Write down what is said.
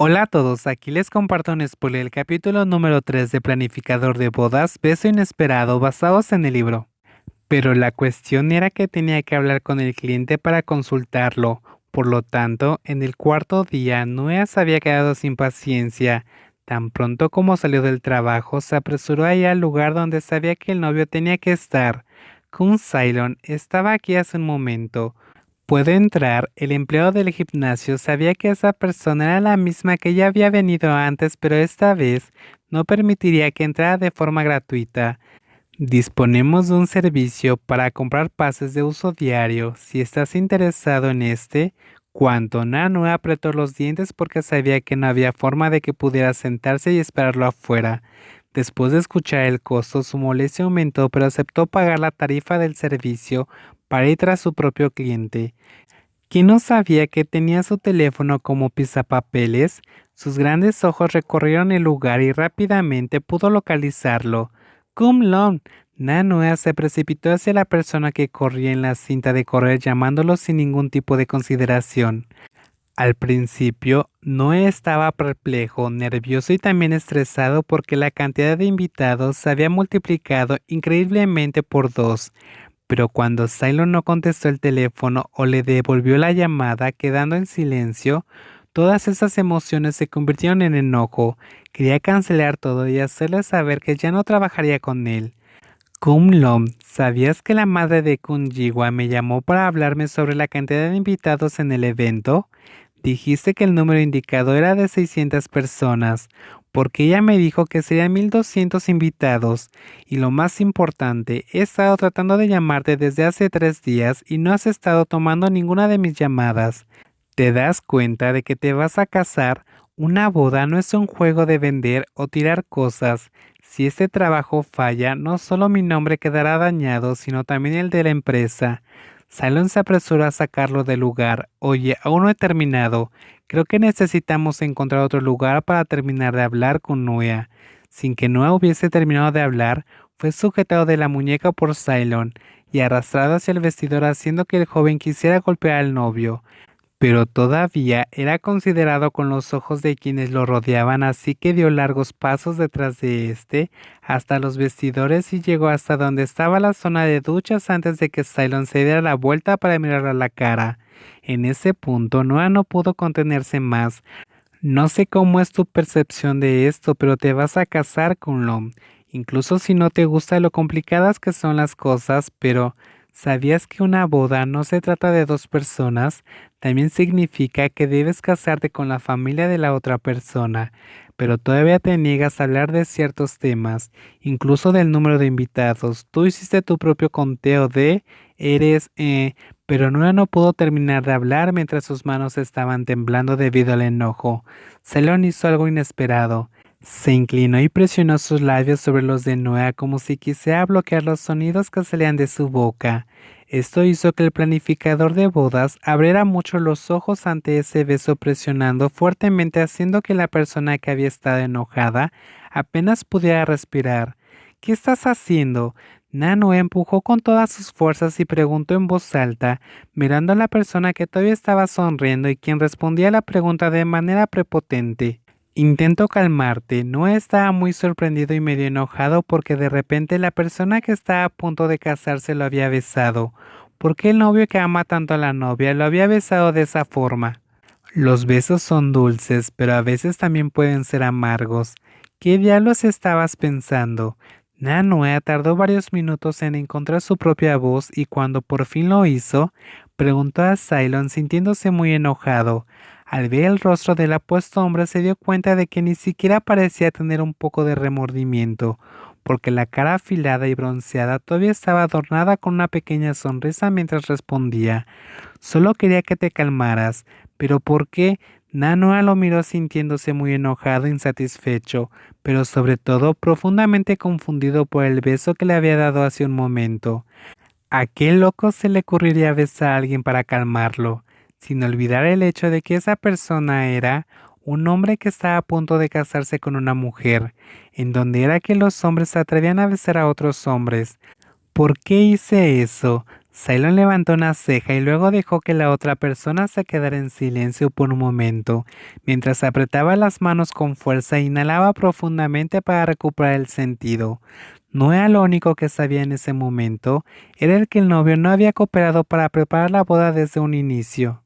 Hola a todos, aquí les comparto un spoiler el capítulo número 3 de Planificador de Bodas, Beso Inesperado, basados en el libro. Pero la cuestión era que tenía que hablar con el cliente para consultarlo, por lo tanto, en el cuarto día, Noea se había quedado sin paciencia. Tan pronto como salió del trabajo, se apresuró a ir al lugar donde sabía que el novio tenía que estar. Kun Cylon estaba aquí hace un momento. ¿Puedo entrar? El empleado del gimnasio sabía que esa persona era la misma que ya había venido antes, pero esta vez no permitiría que entrara de forma gratuita. Disponemos de un servicio para comprar pases de uso diario. Si estás interesado en este, cuanto Nanu apretó los dientes porque sabía que no había forma de que pudiera sentarse y esperarlo afuera. Después de escuchar el costo, su molestia aumentó, pero aceptó pagar la tarifa del servicio para ir tras su propio cliente. Quien no sabía que tenía su teléfono como pisapapeles, sus grandes ojos recorrieron el lugar y rápidamente pudo localizarlo. Cum Long, Nanoa se precipitó hacia la persona que corría en la cinta de correr llamándolo sin ningún tipo de consideración. Al principio, Noé estaba perplejo, nervioso y también estresado porque la cantidad de invitados se había multiplicado increíblemente por dos. Pero cuando Cylon no contestó el teléfono o le devolvió la llamada quedando en silencio, todas esas emociones se convirtieron en enojo. Quería cancelar todo y hacerle saber que ya no trabajaría con él. Kum Lom, ¿sabías que la madre de Kun Jiwa me llamó para hablarme sobre la cantidad de invitados en el evento? Dijiste que el número indicado era de 600 personas porque ella me dijo que serían 1200 invitados y lo más importante, he estado tratando de llamarte desde hace tres días y no has estado tomando ninguna de mis llamadas. ¿Te das cuenta de que te vas a casar? Una boda no es un juego de vender o tirar cosas. Si este trabajo falla, no solo mi nombre quedará dañado, sino también el de la empresa. Salón se apresuró a sacarlo del lugar. Oye, aún no he terminado. Creo que necesitamos encontrar otro lugar para terminar de hablar con Noea. Sin que Noea hubiese terminado de hablar, fue sujetado de la muñeca por Cylon y arrastrado hacia el vestidor haciendo que el joven quisiera golpear al novio pero todavía era considerado con los ojos de quienes lo rodeaban, así que dio largos pasos detrás de éste hasta los vestidores y llegó hasta donde estaba la zona de duchas antes de que Cylon se diera la vuelta para mirar a la cara. En ese punto, Noah no pudo contenerse más. No sé cómo es tu percepción de esto, pero te vas a casar con Lom. Incluso si no te gusta lo complicadas que son las cosas, pero ¿Sabías que una boda no se trata de dos personas? También significa que debes casarte con la familia de la otra persona, pero todavía te niegas a hablar de ciertos temas, incluso del número de invitados. Tú hiciste tu propio conteo de eres, eh, pero Nora no pudo terminar de hablar mientras sus manos estaban temblando debido al enojo. Celon hizo algo inesperado. Se inclinó y presionó sus labios sobre los de Noah como si quisiera bloquear los sonidos que salían de su boca. Esto hizo que el planificador de bodas abriera mucho los ojos ante ese beso presionando fuertemente haciendo que la persona que había estado enojada apenas pudiera respirar. ¿Qué estás haciendo? Nano empujó con todas sus fuerzas y preguntó en voz alta, mirando a la persona que todavía estaba sonriendo y quien respondía a la pregunta de manera prepotente. Intento calmarte, no estaba muy sorprendido y medio enojado porque de repente la persona que estaba a punto de casarse lo había besado. ¿Por qué el novio que ama tanto a la novia lo había besado de esa forma? Los besos son dulces, pero a veces también pueden ser amargos. ¿Qué diablos estabas pensando? Nanoa tardó varios minutos en encontrar su propia voz y cuando por fin lo hizo, preguntó a Cylon sintiéndose muy enojado. Al ver el rostro del apuesto hombre se dio cuenta de que ni siquiera parecía tener un poco de remordimiento, porque la cara afilada y bronceada todavía estaba adornada con una pequeña sonrisa mientras respondía. Solo quería que te calmaras. ¿Pero por qué? Nanoa lo miró sintiéndose muy enojado e insatisfecho, pero sobre todo profundamente confundido por el beso que le había dado hace un momento. ¿A qué loco se le ocurriría besar a alguien para calmarlo? Sin olvidar el hecho de que esa persona era un hombre que estaba a punto de casarse con una mujer, en donde era que los hombres se atrevían a besar a otros hombres. ¿Por qué hice eso? Cylon levantó una ceja y luego dejó que la otra persona se quedara en silencio por un momento, mientras apretaba las manos con fuerza e inhalaba profundamente para recuperar el sentido. No era lo único que sabía en ese momento, era el que el novio no había cooperado para preparar la boda desde un inicio.